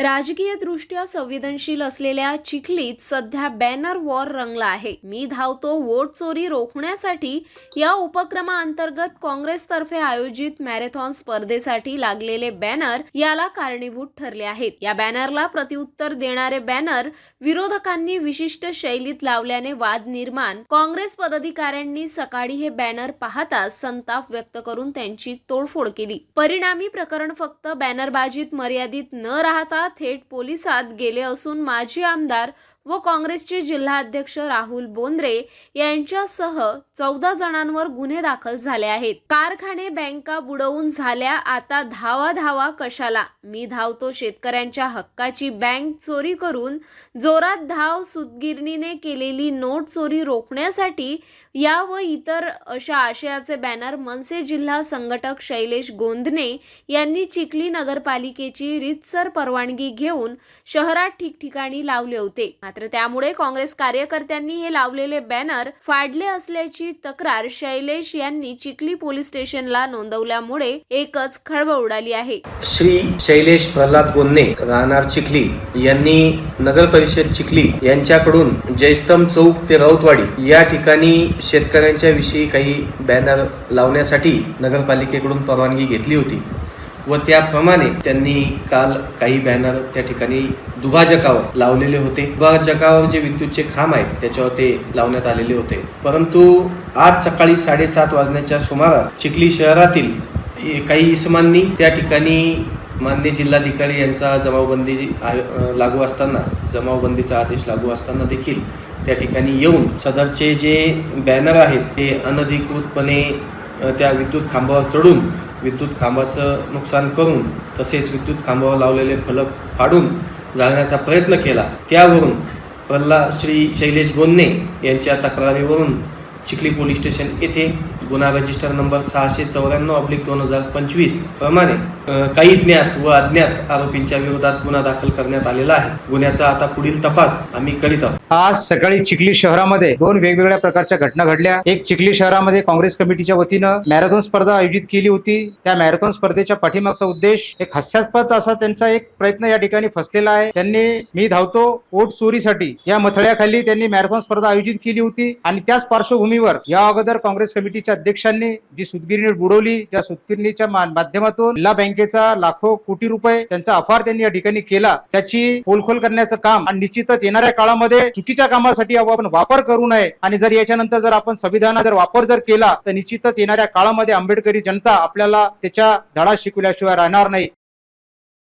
राजकीय दृष्ट्या संवेदनशील असलेल्या चिखलीत सध्या बॅनर वॉर रंगला आहे. मी धावतो वोट चोरी रोखण्यासाठी या उपक्रमाअंतर्गत काँग्रेसतर्फे आयोजित मॅरेथॉन स्पर्धेसाठी लागलेले बॅनर याला कारणीभूत ठरले आहेत. या बॅनरला प्रत्युत्तर देणारे बॅनर विरोधकांनी विशिष्ट शैलीत लावल्याने वाद निर्माण काँग्रेस पदाधिकाऱ्यांनी सकाळी हे बॅनर पाहताच संताप व्यक्त करून त्यांची तोडफोड केली. परिणामी प्रकरण फक्त बॅनरबाजीत मर्यादित न राहता थेट पोलिसात गेले असून माजी आमदार व काँग्रेसचे जिल्हाध्यक्ष राहुल बोंद्रे यांच्यासह चौदा जणांवर गुन्हे दाखल झाले आहेत. कारखाने बँका बुडवून झाल्या आता धावा धावा कशाला? मी धावतो शेतकऱ्यांच्या हक्काची बँक चोरी करून जोरात धाव सुतगिरणीने केलेली नोट चोरी रोखण्यासाठी या व इतर अशा आशयाचे बॅनर मनसे जिल्हा संघटक शैलेश गोंधने यांनी चिखली नगरपालिकेची रितसर परवानगी घेऊन शहरात ठिकठिकाणी लावले होते. मात्र त्यामुळे काँग्रेस कार्यकर्त्यांनी हे लावलेले बॅनर फाडले असल्याची तक्रार शैलेश यांनी चिखली पोलीस स्टेशनला नोंदवल्यामुळे एकच खळबळ उडाली आहे. श्री शैलेश प्रल्हाद गोन्ने राहणार चिखली यांनी नगर परिषद चिखली यांच्याकडून जयस्तंभ चौक ते राऊतवाडी या ठिकाणी शेतकऱ्यांच्या विषयी काही बॅनर लावण्यासाठी नगरपालिकेकडून परवानगी घेतली होती. व त्याप्रमाणे त्यांनी काल काही बॅनर त्या ठिकाणी दुभाजकावर लावलेले होते. दुभाजकावर जे विद्युतचे खांब आहेत त्याच्यावर ते लावण्यात आलेले होते. परंतु आज सकाळी साडेसात वाजण्याच्या सुमारास चिखली शहरातील काही इसमांनी त्या ठिकाणी मान्य जिल्हाधिकारी यांचा जमावबंदी लागू असताना जमावबंदीचा आदेश लागू असताना देखील त्या ठिकाणी येऊन सदरचे जे बॅनर आहेत ते अनधिकृतपणे त्या विद्युत खांबावर चढून विद्युत खांबाचं नुकसान करून तसेच विद्युत खांबावर लावलेले फलक फाडून जाळण्याचा प्रयत्न केला. त्यावरून प्रल्हाद श्री शैलेश गोन्ने यांच्या तक्रारीवरून चिखली पोलीस स्टेशन येथे गुन्हा रजिस्टर नंबर सहाशे चौऱ्याण्णव ऑब्लिक दोन हजार पंचवीस प्रमाणे काही ज्ञात व अज्ञात आरोपींच्या विरोधात गुन्हा दाखल करण्यात आलेला आहे. गुन्ह्याचा आता पुढील तपास आम्ही करीत आहोत. आज सकाळी चिखली शहरामध्ये दोन वेगवेगळ्या प्रकारच्या घटना घडल्या. एक चिखली शहरामध्ये काँग्रेस कमिटीच्या वतीनं मॅरेथॉन स्पर्धा आयोजित केली होती. त्या मॅरेथॉन स्पर्धेच्या पाठीमागचा उद्देश एक हास्यास्पद असा त्यांचा एक प्रयत्न या ठिकाणी फसलेला आहे. त्यांनी मी धावतो वोट चोरीसाठी या मथळ्याखाली त्यांनी मॅरेथॉन स्पर्धा आयोजित केली होती आणि त्याच पार्श्वभूमीवर या अगोदर काँग्रेस कमिटीच्या अध्यक्षांनी जी सुतगिरणी बुडवली त्या सुतगिरणीच्या माध्यमातून जिल्हा बँकेचा लाखो कोटी रुपये त्यांचा अफार त्यांनी या ठिकाणी केला. त्याची पोलखोल करण्याचं काम आणि निश्चितच येणाऱ्या काळामध्ये चुकीच्या कामासाठी आपण वापर करू नये आणि जर याच्यानंतर जर आपण संविधानाचा जर वापर जर केला तर निश्चितच येणाऱ्या काळामध्ये आंबेडकरी जनता आपल्याला त्याच्या धडा शिकवल्याशिवाय राहणार नाही.